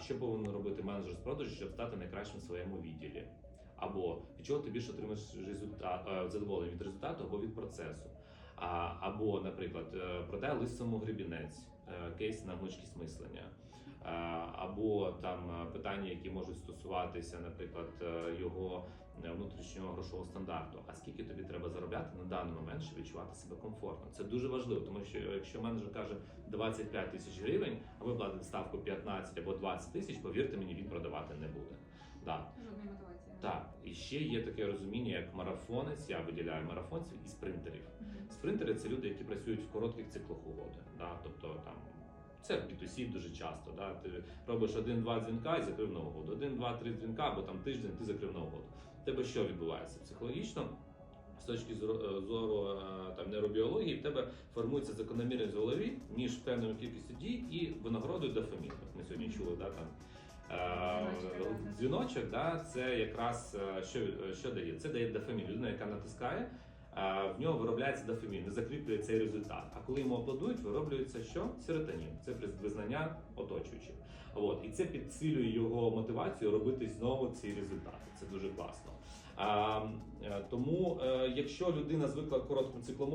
що повинен робити менеджер з продажу, щоб стати найкращим в своєму відділі? Або від чого ти більше отримаєш результат е, задоволення від результату або від процесу? Або, наприклад, е, продай лист самогребінець, е, кейс на гнучкість мислення, Е, або там питання, які можуть стосуватися, наприклад, його внутрішнього грошового стандарту. А скільки тобі треба заробляти на даний момент, щоб відчувати себе комфортно? Це дуже важливо, тому що якщо менеджер каже 25 тисяч гривень, а ви платите ставку 15 або 20 тисяч, повірте мені, він продавати не буде. Да. Жодної мотивації. Так, і ще є таке розуміння, як марафонець. Я виділяю марафонців і спринтерів. Спринтери це люди, які працюють в коротких циклах угоди. Да? Тобто там це в B2C дуже часто. Да? Ти робиш один-два дзвінка і закрив на угоду. Один, два, три дзвінка, або там тиждень ти закрив на угоду. Тебе що відбувається? Психологічно. З точки зору, зору е, там нейробіології, в тебе формується закономірність в голові між певною кількістю дій і винагородою дофаміну. Як Ми сьогодні чули, да, там е, Дзвіночок, да. це якраз е, що, що дає? Це дає дофамін. Людина, яка натискає, е, в нього виробляється дофамін, не закріплює цей результат. А коли йому аплодують, вироблюється що? Серотонін. Це визнання оточуючих. От. І це підсилює його мотивацію робити знову ці результати. Це дуже класно. А, е, тому, е, якщо людина звикла коротким циклом